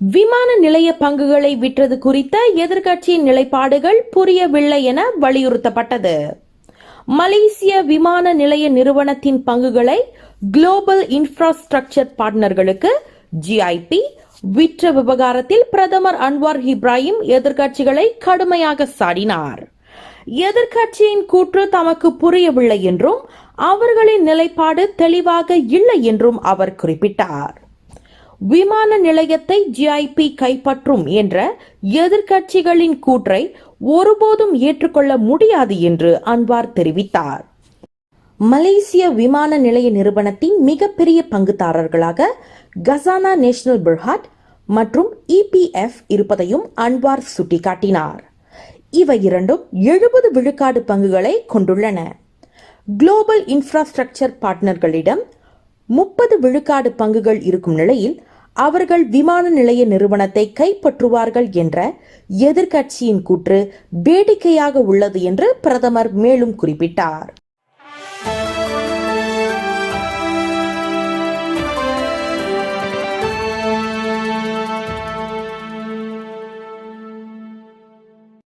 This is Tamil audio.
விமான நிலைய பங்குகளை விற்றது குறித்த எதிர்க்கட்சியின் நிலைப்பாடுகள் புரியவில்லை என வலியுறுத்தப்பட்டது. மலேசிய விமான நிலைய நிறுவனத்தின் பங்குகளை குளோபல் இன்ஃப்ராஸ்ட்ரக்சர் பார்ட்னர்களுக்கு ஜிஐபி விற்ற விவகாரத்தில் பிரதமர் அன்வார் இப்ராஹிம் எதிர்க்கட்சிகளை கடுமையாக சாடினார். எதிர்க்கட்சியின் கூற்று தமக்கு புரியவில்லை என்றும் அவர்களின் நிலைப்பாடு தெளிவாக இல்லை என்றும் அவர் குறிப்பிட்டார். விமான நிலையத்தை ஜிஐபி கைப்பற்றும் என்ற எதிர்க்கட்சிகளின் கூற்றை ஒருபோதும் ஏற்றுக்கொள்ள முடியாது என்று அன்வார் தெரிவித்தார். மலேசிய விமான நிலைய நிறுவனத்தின் மிகப்பெரிய பங்குதாரர்களாக கசானா நேஷனல் பிர்ஹாட் மற்றும் இபிஎஃப் இருப்பதையும் அன்வார் சுட்டிக்காட்டினார். இவை இரண்டும் எழுபது விழுக்காடு பங்குகளை கொண்டுள்ளன. குளோபல் இன்ஃப்ராஸ்ட்ரக்சர் பார்ட்னர்களிடம் முப்பது விழுக்காடு பங்குகள் இருக்கும் நிலையில் அவர்கள் விமான நிலைய நிறுவனத்தை கைப்பற்றுவார்கள் என்ற எதிர்க்கட்சியின் கூற்று வேடிக்கையாக உள்ளது என்று பிரதமர் மேலும் குறிப்பிட்டார்.